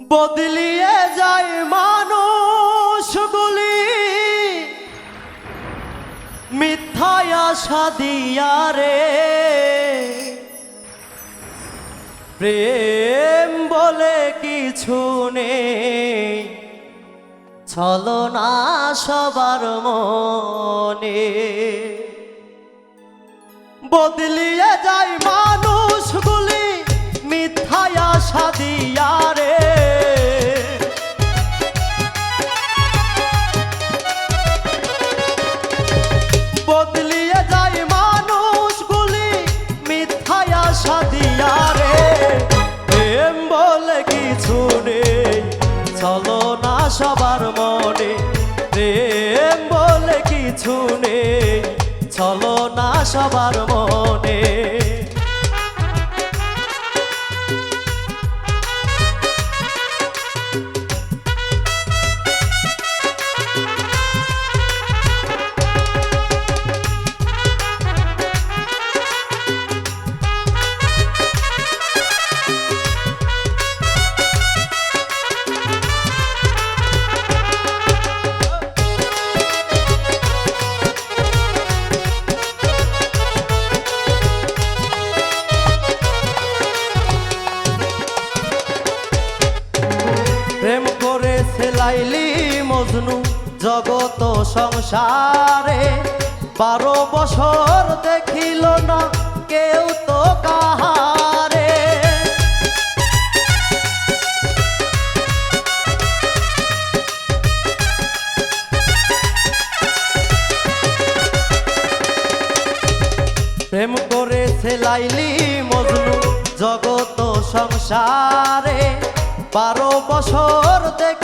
বদলিয়ে যায় মানুষগুলি মিথ্যায় আশা দিয়া রে। প্রেম বলে কিছু নেই। ছলো না সবার মনে। বদলিয়ে যায় মানুষগুলি মিথ্যায় আশা দিয়া সবার মনে। জগত সংসারে বারো বছর দেখিল না কেউ তো কাহারে। প্রেম করেছে লাইলি মজনু জগত সংসারে বারো বছর দেখিল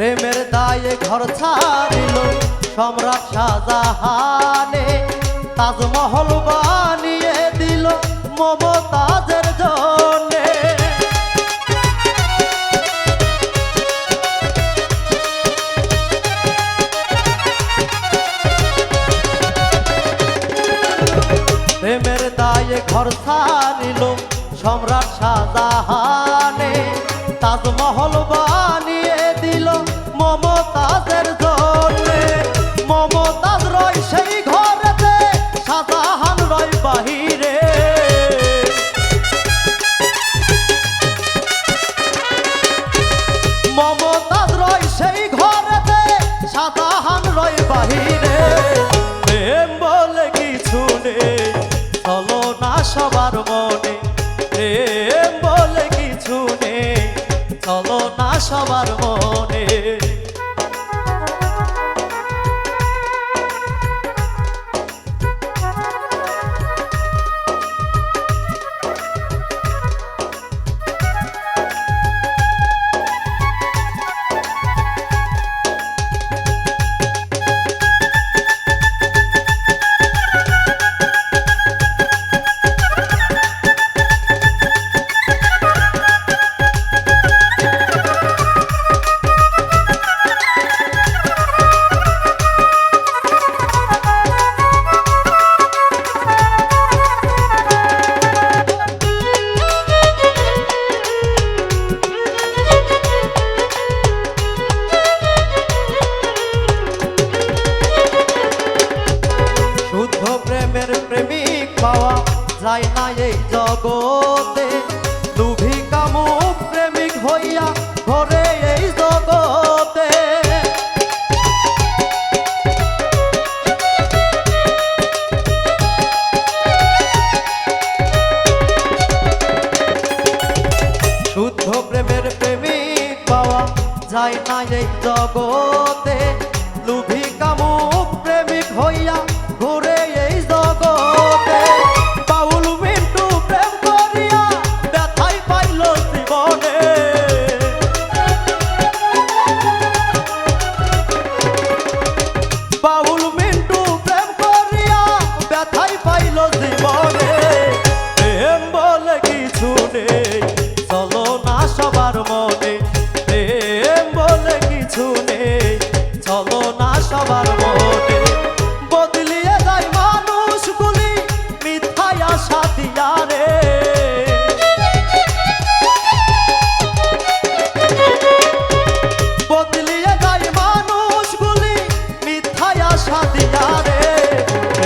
প্রেমের দায়ে ঘর ছাড়িল সম্রাট শাহজাহানে। তাজমহল বানিয়ে দিল মমতাজের জন্যে প্রেমের দায়ে ঘর ছাড়িল সম্রাট শাহজাহানে। তাজমহল বানিয়ে চলো না সবার মনে। যায় না এই জগতে। লুভি কামুক প্রেমিক হইয়া ঘরে এই জগতে। শুদ্ধ প্রেমের প্রেমিক পাওয়া যায় না এই জগতে। লুভি কামুক প্রেমিক হইয়া